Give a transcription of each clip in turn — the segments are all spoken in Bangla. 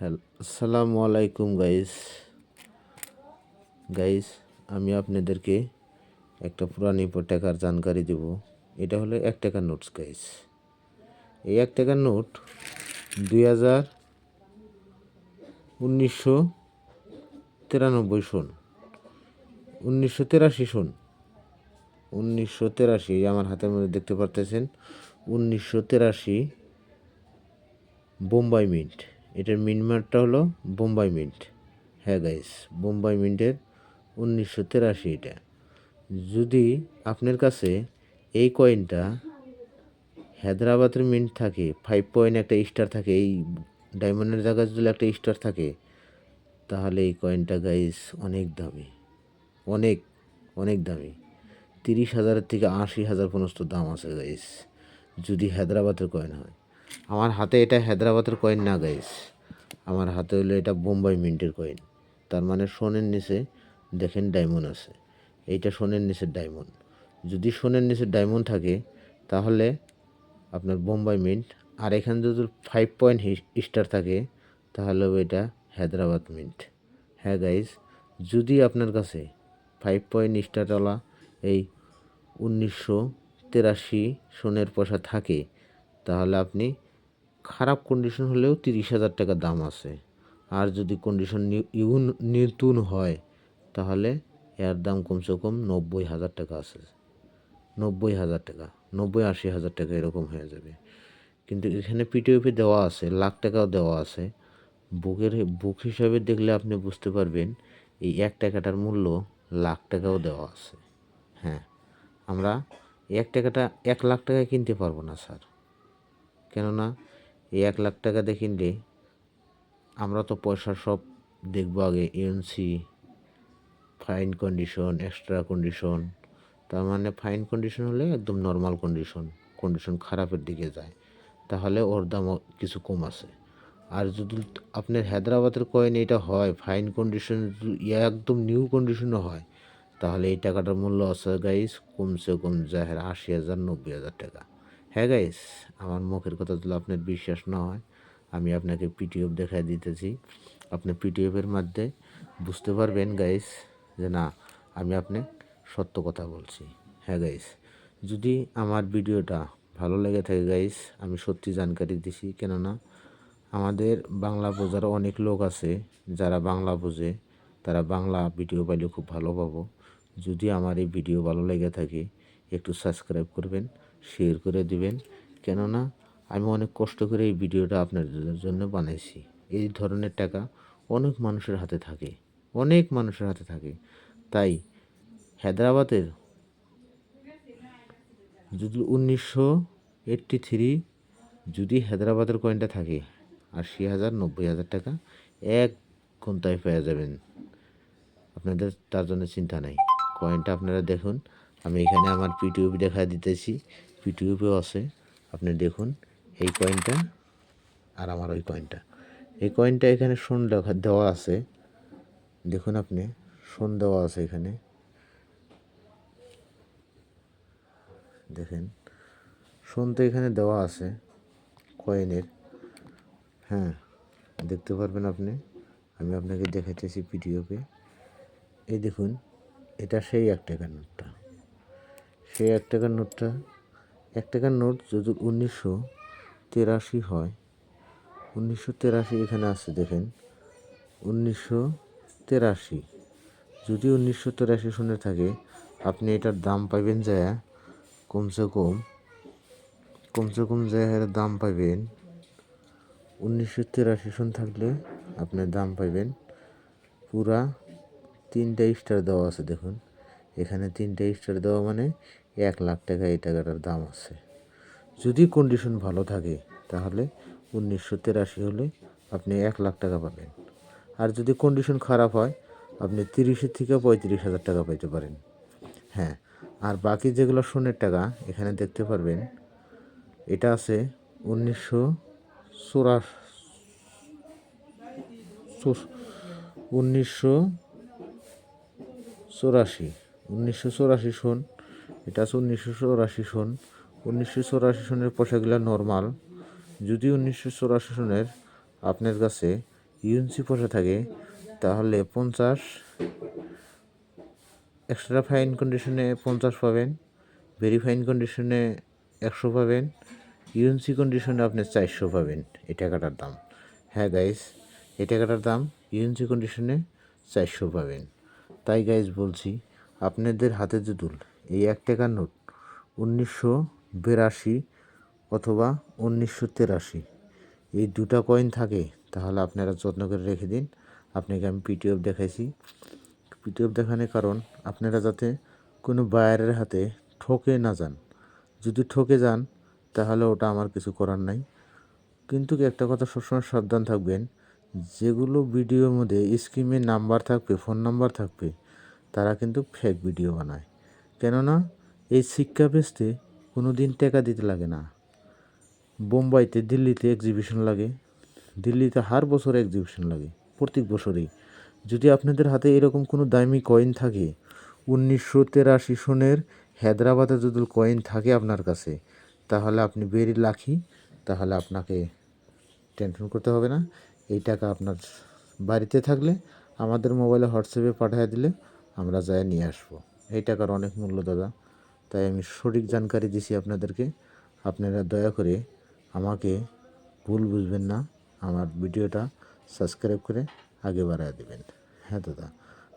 হ্যালো, আসসালামু আলাইকুম গাইস। গাইস, আমি আপনাদেরকে একটা পুরানি টাকার জানকারি দেব। এটা হলো এক টাকার নোটস গাইস। এই এক টাকার নোট দুই হাজার উনিশশো তিরানব্বই সন। উনিশশো তেরাশি সন। উনিশশো তেরাশি আমার হাতের মধ্যে দেখতে পারতেছেন। উনিশশো তেরাশি বোম্বাই মিন্ট। এটার মিন্ট মার্কটা হলো বোম্বাই মিন্ট হ্যাঁ গাইস বোম্বাই মিন্টের উনিশশো তেরাশি এটা। যদি আপনার কাছে এই কয়েনটা হায়দ্রাবাদের মিন্ট থাকে ফাইভ পয়েন্ট একটা স্টার থাকে, এই ডায়মন্ডের জায়গায় যদি একটা স্টার থাকে, তাহলে এই কয়েনটা গাইস অনেক দামি। অনেক অনেক দামি। তিরিশ হাজারের থেকে আশি হাজার পর্যন্ত দাম আছে গাইস যদি হায়দ্রাবাদের কয়েন হয়। আমার হাতে এটা হায়দ্রাবাদের কয়েন না গাইস আমার হাতে হলো এটা বোম্বাই মিন্টের কয়েন তার মানে সোনের নিচে দেখেন ডায়মন্ড আছে। এইটা সোনের নিচে ডায়মন্ড যদি সোনের নিচে ডায়মন্ড থাকে, তাহলে আপনার বোম্বাই মিন্ট। আর এখানে যদি ফাইভ পয়েন্ট স্টার থাকে, তাহলে এটা হায়দ্রাবাদ মিন্ট। হ্যাঁ গাইস যদি আপনার কাছে ফাইভ পয়েন্ট স্টারওয়ালা এই উনিশশো তেরাশি সোনের পয়সা থাকে, তাহলে আপনি খারাপ কন্ডিশন হলেও তিরিশ হাজার টাকা দাম আছে। আর যদি কন্ডিশন ইউন নতুন হয়, তাহলে এর দাম কমসে কম নব্বই হাজার টাকা আছে। নব্বই হাজার টাকা, নব্বই আশি হাজার টাকা এরকম হয়ে যাবে। কিন্তু এখানে পিটিওপি দেওয়া আছে, লাখ টাকাও দেওয়া আছে। বুকের বুক হিসাবে দেখলে আপনি বুঝতে পারবেন, এই এক টাকাটার মূল্য লাখ টাকাও দেওয়া আছে। হ্যাঁ আমরা এক টাকাটা, এক লাখ টাকায় কিনতে পারব না, স্যার। কেননা এই এক লাখ টাকা দিয়ে কিনলে আমরা তো পয়সা সব দেখব আগে UNC fine condition extra condition তার মানে ফাইন কন্ডিশন হলে একদম নর্মাল কন্ডিশন কন্ডিশন খারাপের দিকে যায়। তাহলে ওর দামও কিছু কম আছে। আর যদি আপনার হায়দ্রাবাদের কয়েন এটা হয় ফাইন কন্ডিশন একদম নিউ কন্ডিশনও হয়, তাহলে এই টাকাটার মূল্য আছে গাইস কমসে কম যায় আশি হাজার, নব্বই হাজার টাকা। হ্যাঁ গাইস আমার মুখের কথা যদি আপনার বিশ্বাস না হয়, আমি আপনাকে পিটিএফ দেখাই দিতেছি। আপনি পিটিএফের মধ্যে বুঝতে পারবেন গাইস যে না, আমি আপনি সত্য কথা বলছি। হ্যাঁ গাইস যদি আমার ভিডিওটা ভালো লেগে থাকে গাইস আমি সত্যি জানকারি দিছি। কেননা, আমাদের বাংলা বোঝার অনেক লোক আছে, যারা বাংলা বোঝে, তারা বাংলা ভিডিও পাইলে খুব ভালো পাবো। যদি আমার এই ভিডিও ভালো লেগে থাকে, একটু সাবস্ক্রাইব করবেন। শেয়ার করে দিবেন। কেননা, আমি অনেক কষ্ট করে এই ভিডিওটা আপনাদের জন্য বানাইছি। এই ধরনের টাকা অনেক মানুষের হাতে থাকে, অনেক মানুষের হাতে থাকে। তাই হায়দ্রাবাদের যদি উনিশশো এইট্টি থ্রি যদি হায়দ্রাবাদের কয়েনটা থাকে আশি হাজার নব্বই হাজার টাকা এক ঘন্টায় পেয়ে যাবেন। আপনাদের, তার জন্য চিন্তা নাই। কয়েনটা আপনারা দেখুন। আমি এখানে আমার পিটিউবি দেখা দিতেছি। পিটিউবিও আছে। আপনি দেখুন এই কয়েনটা আর আমার ওই কয়েনটা এই কয়েনটা এখানে লেখা দেওয়া আছে। দেখুন আপনি সোন দেওয়া আছে এখানে। দেখেন সোন তো এখানে দেওয়া আছে কয়েনের হ্যাঁ দেখতে পারবেন আপনি। আমি আপনাকে দেখাইতেছি পিডিওপে এই দেখুন, এটা সেই এক টাকার নোটটা। সেই এক টাকার নোটটা এক টাকার নোট যদি উনিশশো তেরাশি হয়, উনিশশো তেরাশি এখানে আছে দেখেন, উনিশশো তেরাশি। যদি উনিশশো তেরাশি সনে থাকে, আপনি এটার দাম পাইবেন যায়, কমসে কম কমসে কম যায় দাম পাইবেন, উনিশশো তিরাশি সন থাকলে আপনার দাম পাইবেন, পুরা তিনটা স্টার দেওয়া আছে দেখুন। এখানে তিনটা স্টার দেওয়া মানে এক লাখ টাকা এই টাকাটার দাম আছে। যদি কন্ডিশন ভালো থাকে, তাহলে উনিশশো তিরাশি হলে আপনি এক লাখ টাকা পাবেন। আর যদি কন্ডিশন খারাপ হয়, আপনি তিরিশের থেকে পঁয়ত্রিশ হাজার টাকা পাইতে পারেন। হ্যাঁ আর বাকি যেগুলো সোনের টাকা, এখানে দেখতে পারবেন, এটা আছে উনিশশো চৌরাশ উনিশশো চৌরাশি। উনিশশো চৌরাশি সন এটা আছে উনিশশো চৌরাশি সন। উনিশশো চৌরাশি সনের পোশাকগুলো নর্মাল যদি উনিশশো চৌরাশি সনের আপনার কাছে ইউএনসি পোষা থাকে, তাহলে পঞ্চাশ এক্সট্রা ফাইন কন্ডিশনে পঞ্চাশ পাবেন ভেরি ফাইন কন্ডিশনে একশো পাবেন ইউএনসি কন্ডিশনে আপনি চারশো পাবেন এই টাকাটার দাম। হ্যাঁ গাইস এই টাকাটার দাম ইউএনসি কন্ডিশনে চারশো পাবেন। তাই গাইস বলছি, আপনাদের হাতে জুতুল এই এক টাকার নোট। উনিশশো বিরাশি অথবা উনিশশো তেরাশি। এই দুটা কয়েন থাকে, তাহলে আপনারা যত্ন করে রেখে দিন। আপনাকে আমি পিটিএফ দেখাইছি। পিটিএফ দেখানোর কারণ, আপনারা যাতে কোনো বায়ারের হাতে ঠকে না যান। যদি ঠকে যান, তাহলে ওটা আমার কিছু করার নাই। কিন্তু একটা কথা সবসময় সাবধান থাকবেন, যেগুলো ভিডিওর মধ্যে স্ক্রিমে নাম্বার থাকবে ফোন নাম্বার থাকবে, তারা কিন্তু ফেক ভিডিও বানায়। কেননা এই শিক্ষা বেচতে কোনো দিন টাকা দিতে লাগে না। বোম্বাইতে দিল্লিতে এক্সিবিশন লাগে, দিল্লিতে হার বছর এক্সিবিশন লাগে, প্রত্যেক বছরেই। যদি আপনাদের হাতে এরকম কোনো দামি কয়েন থাকে, উনিশশো তেরাশি সনের হায়দ্রাবাদে যদি কয়েন থাকে আপনার কাছে, তাহলে আপনি বেরি লাখি তাহলে আপনাকে টেনশন করতে হবে না। এই টাকা আপনার বাড়িতে থাকলে আমাদের মোবাইলে হোয়াটসঅ্যাপে পাঠিয়ে দিলে আমরা যাই নিয়ে আসব। এই টাকার অনেক মূল্য, দাদা। তাই আমি সঠিক জানকারি দিছি আপনাদেরকে। আপনারা দয়া করে আমাকে ভুল বুঝবেন না। আমার ভিডিওটা সাবস্ক্রাইব করে আগে বাড়ায় দেবেন। হ্যাঁ দাদা।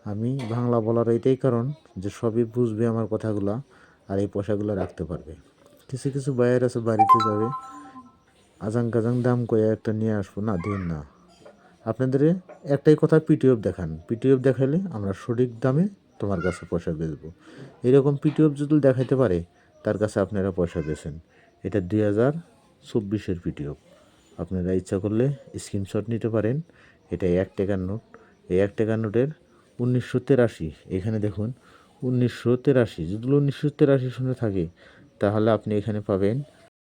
আমি বাংলা বলার এটাই কারণ যে সবই বুঝবে আমার কথাগুলো আর এই পয়সাগুলো রাখতে পারবে। কিছু কিছু বাইরে আছে বাড়িতে যাবে। আজাং কাজাং দাম কয়ে একটা নিয়ে আসব না দিন না। আপনাদের একটাই কথা পিটিএফ দেখান। পিটিএফ দেখালে আমরা সঠিক দামে তোমার কাছে পয়সা বেচবো এরকম পিটিএফ যদি দেখাইতে পারে, তার কাছে আপনারা পয়সা বেছেন এটা দুই হাজার চব্বিশের পিটিএফ আপনারা ইচ্ছা করলে স্ক্রিনশট নিতে পারেন। এটা এক টাকার নোট। এই এক টাকার নোটের উনিশশো তেরাশি। এখানে দেখুন, উনিশশো তেরাশি। যদি উনিশশো তেরাশি সনে থাকে, তাহলে আপনি এখানে পাবেন